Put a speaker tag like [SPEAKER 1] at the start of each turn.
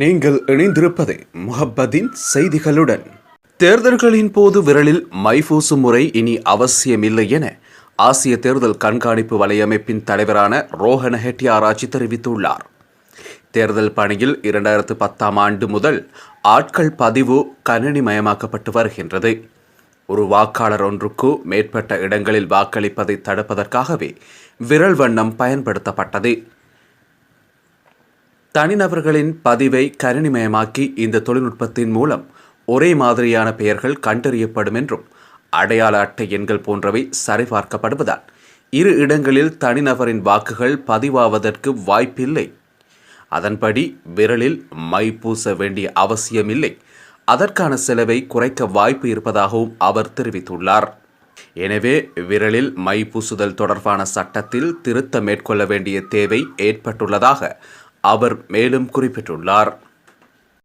[SPEAKER 1] நீங்கள் இணைந்திருப்பது முஹப்பதின் செய்திகளுடன். தேர்தல்களின் போது விரலில் மைஃபூசு முறை இனி அவசியமில்லை என ஆசிய தேர்தல் கண்காணிப்பு வலையமைப்பின் தலைவரான ரோஹன ஆராய்ச்சி தெரிவித்துள்ளார். தேர்தல் பணியில் இரண்டாயிரத்து பத்தாம் ஆண்டு முதல் ஆட்கள் பதிவு கணினிமயமாக்கப்பட்டு வருகின்றது. ஒரு வாக்காளர் ஒன்றுக்கு மேற்பட்ட இடங்களில் வாக்களிப்பதை தடுப்பதற்காகவே விரல் வண்ணம் பயன்படுத்தப்பட்டது. தனிநபர்களின் பதிவை கணினிமயமாக்கி இந்த தொழில்நுட்பத்தின் மூலம் ஒரே மாதிரியான பெயர்கள் கண்டறியப்படும் என்றும் அடையாள அட்டை எண்கள் போன்றவை சரிபார்க்கப்படுவதால் இரு இடங்களில் தனிநபரின் வாக்குகள் பதிவாவதற்கு வாய்ப்பில்லை. அதன்படி விரலில் மை பூச வேண்டிய அவசியமில்லை. அதற்கான செலவை குறைக்க வாய்ப்பு இருப்பதாகவும் அவர் தெரிவித்துள்ளார். எனவே விரலில் மை பூசுதல் தொடர்பான சட்டத்தில் திருத்தம் மேற்கொள்ள வேண்டிய தேவை ஏற்பட்டுள்ளதாக அவர் மேலும் குறிப்பிட்டுள்ளார்.